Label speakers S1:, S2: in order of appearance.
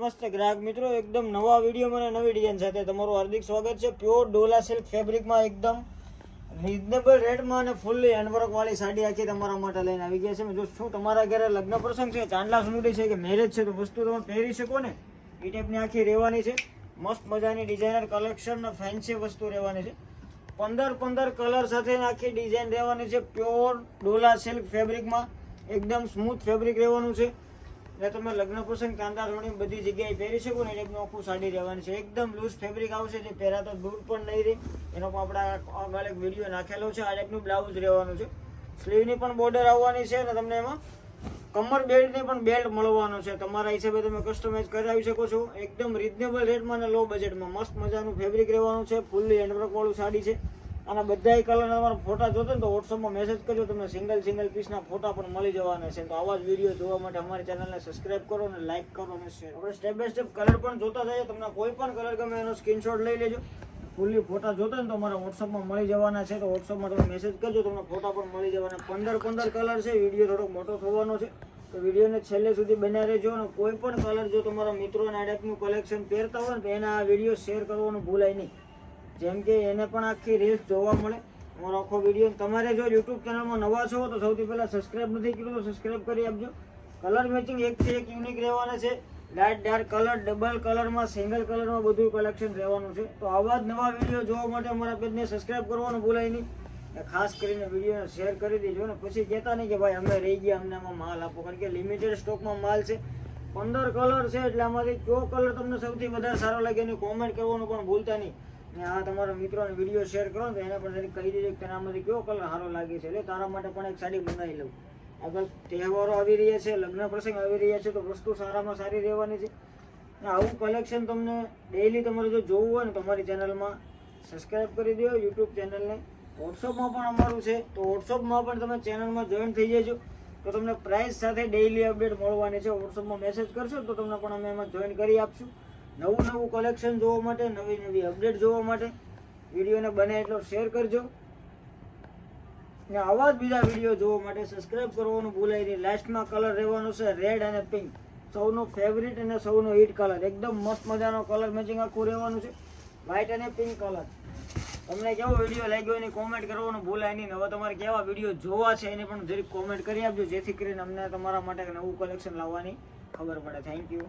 S1: નમસ્તે ગ્રાહક મિત્રો, એકદમ નવા વિડીયોમાં અને નવી ડિઝાઇન સાથે તમારું હાર્દિક સ્વાગત છે. પ્યોર ડોલા સિલ્ક ફેબ્રિકમાં એકદમ રિઝનેબલ રેટમાં અને ફૂલ્લી હેન્ડવર્કવાળી સાડી આખી તમારા માટે લઈને આવી ગયા છે. જો શું તમારા ઘરે લગ્ન પ્રસંગ છે? ચાંદલા સુનુડી છે કે મેરેજ છે? તો વસ્તુ તમે પહેરી શકો ને? એ ટાઈપની આખી રહેવાની છે. મસ્ત મજાની ડિઝાઇનર કલેક્શન ફેન્સી વસ્તુ રહેવાની છે. પંદર પંદર કલર સાથે આખી ડિઝાઇન રહેવાની છે. પ્યોર ડોલા સિલ્ક ફેબ્રિકમાં એકદમ સ્મૂથ ફેબ્રિક રહેવાનું છે. એટલે તમે લગ્ન પ્રસંગ કાંદા રોણી બધી જગ્યાએ પહેરી શકો ને એટલે આખું સાડી રહેવાની છે. એકદમ લૂઝ ફેબ્રિક આવશે, જે પહેરાતો દૂર પણ નહીં રહે. એનો પણ આપણા આગળ વીડિયો નાખેલો છે, આ ટાઈપનું બ્લાઉઝ રહેવાનું છે. સ્લીવની પણ બોર્ડર આવવાની છે અને તમને એમાં. કમર બેલ્ટની પણ બેલ્ટ મળવાનો છે. તમારા હિસાબે તમે કસ્ટમાઇઝ કરાવી શકો છો. એકદમ રિઝનેબલ રેટમાં અને લો બજેટમાં મસ્ત મજાનું ફેબ્રિક રહેવાનું છે. ફૂલ્લી હેન્ડવર્કવાળું સાડી છે. અને બધાય કલર તમારા ફોટા જોતો ને તો વોટ્સઅપમાં મેસેજ કરજો. તમને સિંગલ સિંગલ પીસના ફોટા પણ મળી જવાના છે. તો આવા જ વીડિયો જોવા માટે અમારી ચેનલને સબસ્ક્રાઇબ કરો અને લાઇક કરો અને શેર આપણે સ્ટેપ બાય સ્ટેપ કલર પણ જોતા જઈએ. તમને કોઈ પણ કલર ગમે એનો સ્ક્રીનશોટ લઈ લેજો. ફૂલ્લી ફોટા જોતો ને તો અમારા વોટ્સઅપમાં મળી જવાના છે. તો વોટ્સઅપમાં તમે મેસેજ કરજો. તમને ફોટા પણ મળી જવાના. પંદર પંદર કલર છે. વીડિયો થોડોક મોટો થવાનો છે. તો વિડીયોને છેલ્લે સુધી બન્યા રહેજો અને કોઈ પણ કલર જો તમારા મિત્રોના આ કલેક્શન પહેરતા હોય ને તો એના આ વીડિયો શેર કરવાનું ભૂલાય નહીં. જેમ કે એને પણ આખી રીલ્સ જોવા મળે. અમારો આખો વીડિયો તમારે જો યુટ્યુબ ચેનલમાં નવા છો તો સૌથી પહેલાં સબસ્ક્રાઈબ નથી કર્યું તો સબસ્ક્રાઈબ કરી આપજો. કલર મેચિંગ એકથી એક યુનિક રહેવાના છે. લાઇટ ડાર્ક કલર ડબલ કલરમાં સિંગલ કલરમાં બધું કલેક્શન રહેવાનું છે. તો આવા જ નવા વીડિયો જોવા માટે અમારા પેજને સબસ્ક્રાઇબ કરવાનું ભૂલાય નહીં. ખાસ કરીને વિડીયોને શેર કરી દેજો ને પછી કહેતા નહીં કે ભાઈ અમે રહી ગયા, અમને આમાં માલ આપો. કારણ કે લિમિટેડ સ્ટોકમાં માલ છે. પંદર કલર છે એટલે આમાંથી કયો કલર તમને સૌથી વધારે સારો લાગે એની કોમેન્ટ કરવાનું પણ ભૂલતા નહીં. ને આ તમારા મિત્રોને વીડિયો શેર કરો ને એને પણ કહી દેજો કે તને આમાંથી કયો કલર સારો લાગે છે. એટલે તારા માટે પણ એક સાડી બનાવી લઉં. આગળ તહેવારો આવી રહ્યા છે, લગ્ન પ્રસંગ આવી રહ્યા છે, તો વસ્તુ સારામાં સારી રહેવાની છે. ને આવું કલેક્શન તમને ડેઈલી તમારે જો જોવું હોય ને તમારી ચેનલમાં સબસ્ક્રાઈબ કરી દો યુટ્યુબ ચેનલને વોટ્સઅપમાં પણ અમારું છે, તો વોટ્સઅપમાં પણ તમે ચેનલમાં જોઈન થઈ જજો. તો તમને પ્રાઇસ સાથે ડેઈલી અપડેટ મળવાની છે. વોટ્સઅપમાં મેસેજ કરશો તો તમને પણ અમે એમાં જોઈન કરી આપશું. નવું નવું કલેક્શન જોવા માટે, નવી નવી અપડેટ જોવા માટે વિડીયોને બને એટલો શેર કરજો. ને આવા જ બીજા વીડિયો જોવા માટે સબસ્ક્રાઇબ કરવાનું ભૂલાય નહીં. લાસ્ટમાં કલર રહેવાનો છે રેડ અને પિંક સૌનો ફેવરિટ અને સૌનો હિટ કલર એકદમ મસ્ત મજાનો કલર મેચિંગ આખું રહેવાનું છે. વ્હાઇટ અને પિંક કલર તમને કેવો વીડિયો લાગ્યો એની કોમેન્ટ કરવાનું ભૂલાય નહીં. હવે તમારે કેવા વીડિયો જોવા છે એની પણ જરીક કોમેન્ટ કરી આપજો. જેથી કરીને અમને તમારા માટે નવું કલેક્શન લાવવાની ખબર પડે. Thank you